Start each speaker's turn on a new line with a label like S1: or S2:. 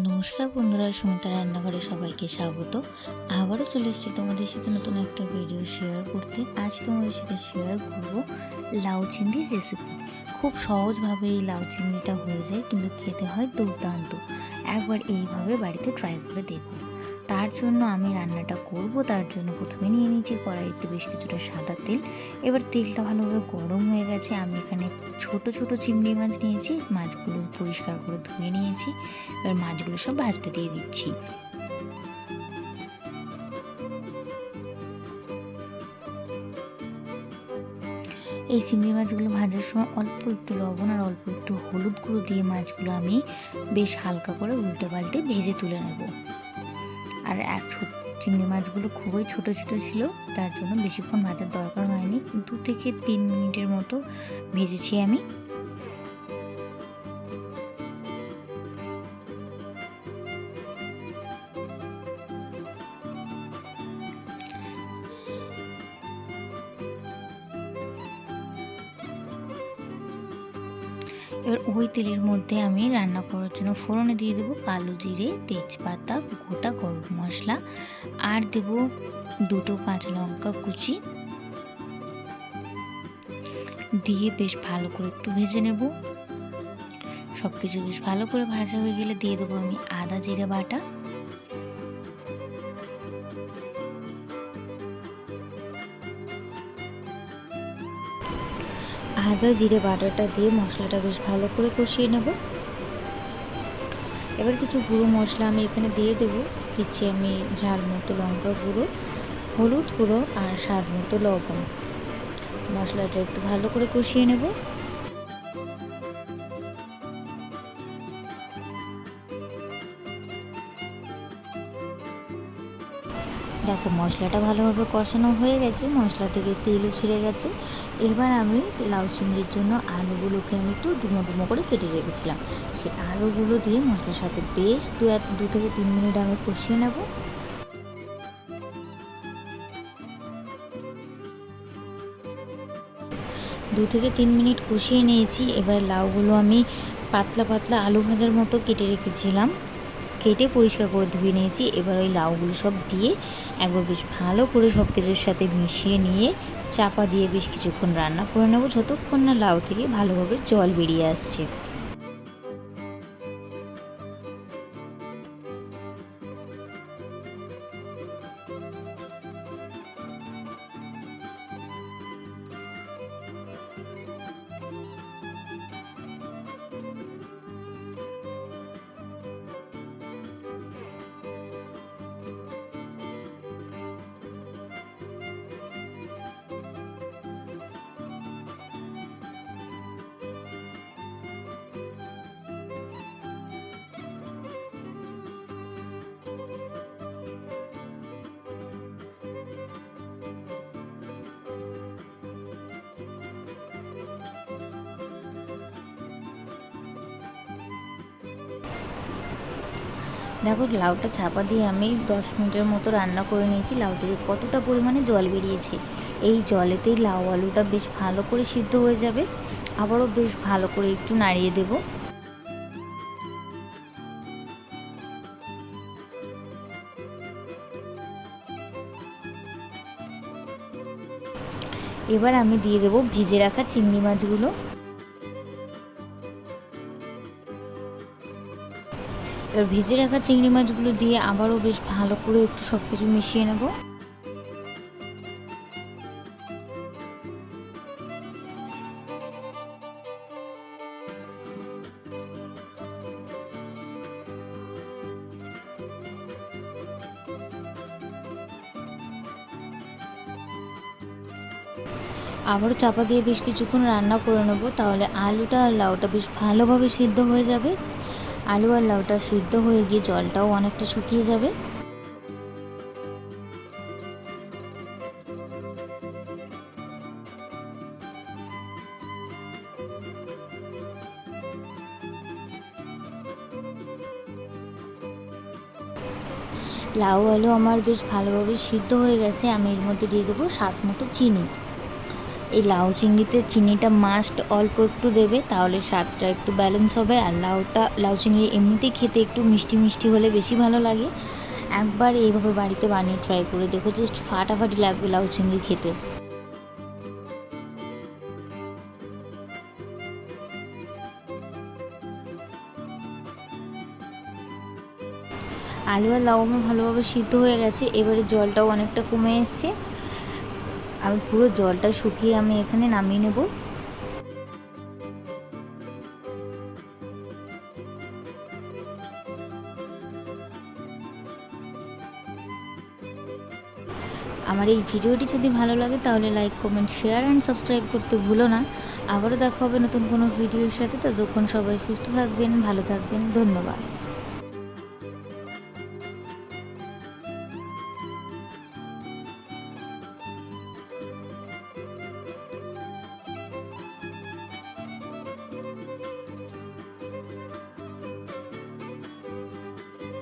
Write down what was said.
S1: নমস্কার বন্ধুরা, সুমিতা রান্নাঘরে সবাইকে স্বাগত। আবারও চলে এসেছি তোমাদের সাথে নতুন একটা ভিডিও শেয়ার করতে। আজ তোমাদের সাথে শেয়ার করব লাউ চিংড়ির রেসিপি খুব সহজভাবে এই লাউ চিংড়িটা হয়ে যায়, কিন্তু খেতে হয় দুর্দান্ত। একবার এইভাবে বাড়িতে ট্রাই করে দেখো। তার জন্য আমি রান্নাটা করব, তার জন্য প্রথমে নিয়ে নিয়েছি কড়াইতে বেশ কিছুটা সাদা তেল। এবার তেলটা ভালোভাবে গরম হয়ে গেছে, আমি এখানে ছোট ছোট চিংড়ি মাছ নিয়েছি, মাছগুলো পরিষ্কার করে ধুয়ে নিয়েছি। এবার মাছগুলো সব ভাজতে দিয়ে দিচ্ছি। এই চিংড়ি মাছগুলো ভাজার সময় অল্প একটু লবণ আর অল্প একটু হলুদ গুঁড়ো দিয়ে মাছগুলো আমি বেশ হালকা করে উল্টে পাল্টে ভেজে তুলে নেব। আর এক চিংড়ি মাছগুলো খুবই ছোট ছোট ছিল, তার জন্য বেশিক্ষণ ভাজার দরকার হয়নি। দু থেকে তিন মিনিটের মতো ভেজেছি আমি। এবার ওই তেলের মধ্যে আমি রান্না করার জন্য ফোড়নে দিয়ে দেবো কালো জিরে, তেজপাতা, গোটা গরম মশলা, আর দেব দুটো কাঁচা লঙ্কা কুচি। দিয়ে বেশ ভালো করে একটু ভেজে নেব। সব কিছু বেশ ভালো করে ভাজা হয়ে গেলে দিয়ে দেবো আমি আদা জিরে বাটা। আদা জিরে বাটারটা দিয়ে মশলাটা বেশ ভালো করে কষিয়ে নেব। এবার কিছু গুঁড়ো মশলা আমি এখানে দিয়ে দেবো। দিচ্ছি আমি ঝাল মতো লঙ্কা গুঁড়ো, হলুদ গুঁড়ো আর স্বাদ মতো লবণ। মশলাটা একটু ভালো করে কষিয়ে নেব। দেখো, মশলাটা ভালোভাবে কষানো হয়ে গেছে, মশলা থেকে তেলও ছিঁড়ে গেছে। এবার আমি লাউ চিংড়ির জন্য আলুগুলোকে আমি একটু ডুমো ডুমো করে কেটে রেখেছিলাম। সেই আলুগুলো দিয়ে মশলার সাথে বেশ দু এক, দু থেকে তিন মিনিট আমি কষিয়ে নেব। দু থেকে তিন মিনিট কষিয়ে নিয়েছি। এবার লাউগুলো আমি পাতলা পাতলা আলু ভাজার মতো কেটে রেখেছিলাম। কেটে পরিষ্কার করে ধুয়ে নিয়েছি। এবার ওই লাউগুলো সব দিয়ে একবার বেশ ভালো করে সব কিছুর সাথে মিশিয়ে নিয়ে চাপা দিয়ে বেশ কিছুক্ষণ রান্না করে নেব। যতক্ষণ না লাউ থেকে ভালোভাবে জল বেরিয়ে আসছে। দেখো লাউটা চাপা দিয়ে আমি দশ মিনিটের মতো রান্না করে নিয়েছি। লাউ থেকে কতটা পরিমাণে জল বেরিয়েছে। এই জলেতেই লাউ আলুটা বেশ ভালো করে সিদ্ধ হয়ে যাবে। আবারও বেশ ভালো করে একটু নাড়িয়ে দেবো। এবার আমি দিয়ে দেবো ভেজে রাখা চিংড়ি মাছগুলো। এবার ভেজে রাখা চিংড়ি মাছগুলো দিয়ে আবারও বেশ ভালো করে একটু সব কিছু মিশিয়ে নেব। আবারও চাপা দিয়ে বেশ কিছুক্ষণ রান্না করে নেব, তাহলে আলুটা আর লাউটা বেশ ভালোভাবে সিদ্ধ হয়ে যাবে। আলু আর লাউটা সিদ্ধ হয়ে গিয়ে জলটাও অনেকটা শুকিয়ে যাবে। লাউ আলু আমার বেশ ভালোভাবে সিদ্ধ হয়ে গেছে, আমি এর মধ্যে দিয়ে দেবো স্বাদ মতো চিনি। এই লাউ চিংড়িতে চিনিটা মাস্ট অল্প একটু দেবে, তাহলে স্বাদটা একটু ব্যালেন্স হবে। আর লাউটা, লাউ চিংড়ি এমনিতেই খেতে একটু মিষ্টি মিষ্টি হলে বেশি ভালো লাগে। একবার এইভাবে বাড়িতে বানিয়ে ট্রাই করে দেখো জাস্ট ফাটাফাটি লাগবে লাউ চিংড়ি খেতে। আলু আর লাউ আমার ভালোভাবে সিদ্ধ হয়ে গেছে, এবারে জলটাও অনেকটা কমে এসছে। আমি পুরো জলটা শুকিয়ে আমি এখানে নামিয়ে নেব। আমার এই ভিডিওটি যদি ভালো লাগে তাহলে like, comment, share and subscribe করতে ভুলো না। আবারও দেখা হবে নতুন কোনো ভিডিওর সাথে। ততক্ষণ সবাই সুস্থ থাকবেন, ভালো থাকবেন। ধন্যবাদ।